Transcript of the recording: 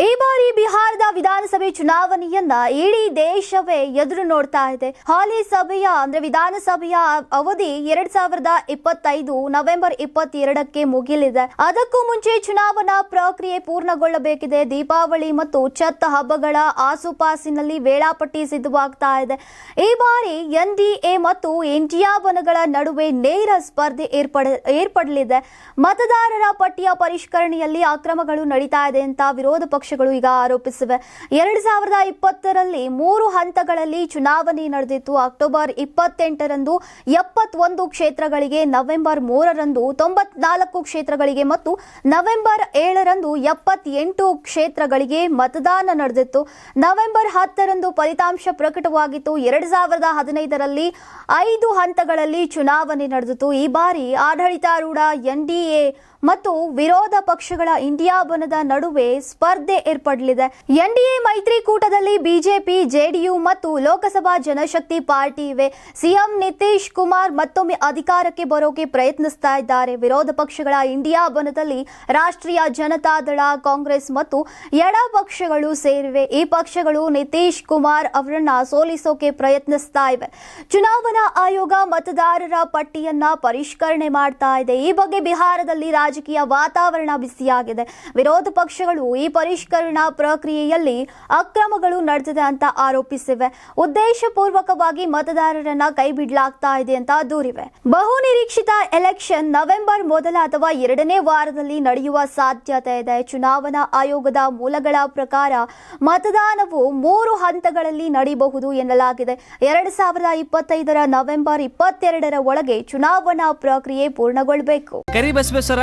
ಈ ಬಾರಿ ಬಿಹಾರದ ವಿಧಾನಸಭೆ ಚುನಾವಣೆಯನ್ನ ಇಡೀ ದೇಶವೇ ಎದುರು ನೋಡ್ತಾ ಇದೆ. ಹಾಲಿ ಸಭೆಯ, ಅಂದ್ರೆ ವಿಧಾನಸಭೆಯ ಅವಧಿ ಎರಡ್ ಸಾವಿರದ ಇಪ್ಪತ್ತೈದು ನವೆಂಬರ್ ಇಪ್ಪತ್ತೆರಡಕ್ಕೆ ಮುಗಿಲಿದೆ ಅದಕ್ಕೂ ಮುಂಚೆ ಚುನಾವಣಾ ಪ್ರಕ್ರಿಯೆ ಪೂರ್ಣಗೊಳ್ಳಬೇಕಿದೆ. ದೀಪಾವಳಿ ಮತ್ತು ಛತ್ ಹಬ್ಬಗಳ ಆಸುಪಾಸಿನಲ್ಲಿ ವೇಳಾಪಟ್ಟಿ ಸಿದ್ಧವಾಗ್ತಾ ಇದೆ. ಈ ಬಾರಿ ಎನ್ಡಿಎ ಮತ್ತು ಇಂಡಿಯಾ ಬನಗಳ ನಡುವೆ ನೇರ ಸ್ಪರ್ಧೆ ಏರ್ಪಡ, ಏರ್ಪಡಲಿದೆ. ಮತದಾರರ ಪಟ್ಟಿಯ ಪರಿಷ್ಕರಣೆಯಲ್ಲಿ ಅಕ್ರಮಗಳು ನಡೀತಾ ಇದೆ ಅಂತ ವಿರೋಧ ಪಕ್ಷಗಳು ಈಗ ಆರೋಪಿಸಿವೆ. ಎರಡ್ ಸಾವಿರದ ಇಪ್ಪತ್ತರಲ್ಲಿ ಮೂರು ಹಂತಗಳಲ್ಲಿ ಚುನಾವಣೆ ನಡೆದಿತ್ತು. ಅಕ್ಟೋಬರ್ ಇಪ್ಪತ್ತೆಂಟರಂದು ಎಪ್ಪತ್ತೊಂದು ಕ್ಷೇತ್ರಗಳಿಗೆ, ನವೆಂಬರ್ ಮೂರರಂದು ತೊಂಬತ್ನಾಲ್ಕು ಕ್ಷೇತ್ರಗಳಿಗೆ ಮತ್ತು ನವೆಂಬರ್ ಏಳರಂದು ಎಪ್ಪತ್ತೆಂಟು ಕ್ಷೇತ್ರಗಳಿಗೆ ಮತದಾನ ನಡೆದಿತ್ತು. ನವೆಂಬರ್ ಹತ್ತರಂದು ಫಲಿತಾಂಶ ಪ್ರಕಟವಾಗಿತ್ತು. ಎರಡ್ ಸಾವಿರದ ಹದಿನೈದರಲ್ಲಿ ಐದು ಹಂತಗಳಲ್ಲಿ ಚುನಾವಣೆ ನಡೆದಿತ್ತು. ಈ ಬಾರಿ ಆಡಳಿತಾರೂಢ ಎನ್ಡಿಎ ಮತ್ತು ವಿರೋಧ ಪಕ್ಷಗಳ ಇಂಡಿಯಾ ಬನದ ನಡುವೆ ಸ್ಪರ್ಧೆ ಏರ್ಪಡಲಿದೆ. ಎನ್ಡಿಎ ಮೈತ್ರಿಕೂಟದಲ್ಲಿ ಬಿಜೆಪಿ, ಜೆಡಿಯು ಮತ್ತು ಲೋಕಸಭಾ ಜನಶಕ್ತಿ ಪಾರ್ಟಿ ಇವೆ. ಸಿಎಂ ನಿತೀಶ್ ಕುಮಾರ್ ಮತ್ತೊಮ್ಮೆ ಅಧಿಕಾರಕ್ಕೆ ಬರೋಕೆ ಪ್ರಯತ್ನಿಸ್ತಾ ಇದ್ದಾರೆ. ವಿರೋಧ ಪಕ್ಷಗಳ ಇಂಡಿಯಾ ಬನದಲ್ಲಿ ರಾಷ್ಟ್ರೀಯ ಜನತಾದಳ ಕಾಂಗ್ರೆಸ್ ಮತ್ತು ಎಡ ಪಕ್ಷಗಳು ಸೇರಿವೆ. ಈ ಪಕ್ಷಗಳು ನಿತೀಶ್ ಕುಮಾರ್ ಅವರನ್ನ ಸೋಲಿಸೋಕೆ ಪ್ರಯತ್ನಿಸ್ತಾ ಇವೆ. ಚುನಾವಣಾ ಆಯೋಗ ಮತದಾರರ ಪಟ್ಟಿಯನ್ನ ಪರಿಷ್ಕರಣೆ ಮಾಡ್ತಾ ಇದೆ. ಈ ಬಗ್ಗೆ ಬಿಹಾರದಲ್ಲಿ ರಾಜಕೀಯ ವಾತಾವರಣ ಬಿಸಿಯಾಗಿದೆ. ವಿರೋಧ ಪಕ್ಷಗಳು ಈ ಪರಿಷ್ಕರಣಾ ಪ್ರಕ್ರಿಯೆಯಲ್ಲಿ ಅಕ್ರಮಗಳು ನಡೆದಿದೆ ಅಂತ ಆರೋಪಿಸಿವೆ. ಉದ್ದೇಶಪೂರ್ವಕವಾಗಿ ಮತದಾರರನ್ನ ಕೈ ಬಿಡಲಾಗ್ತಾ ಇದೆ ಅಂತ ದೂರಿವೆ. ಬಹು ನಿರೀಕ್ಷಿತ ಎಲೆಕ್ಷನ್ ನವೆಂಬರ್ ಮೊದಲ ಅಥವಾ ಎರಡನೇ ವಾರದಲ್ಲಿ ನಡೆಯುವ ಸಾಧ್ಯತೆ ಇದೆ. ಚುನಾವಣಾ ಆಯೋಗದ ಮೂಲಗಳ ಪ್ರಕಾರ ಮತದಾನವು ಮೂರು ಹಂತಗಳಲ್ಲಿ ನಡೆಯಬಹುದು ಎನ್ನಲಾಗಿದೆ. ಎರಡ್ ಸಾವಿರದ ಇಪ್ಪತ್ತೈದರ ನವೆಂಬರ್ ಇಪ್ಪತ್ತೆರಡರ ಒಳಗೆ ಚುನಾವಣಾ ಪ್ರಕ್ರಿಯೆ ಪೂರ್ಣಗೊಳ್ಳಬೇಕು Karibasaveshwara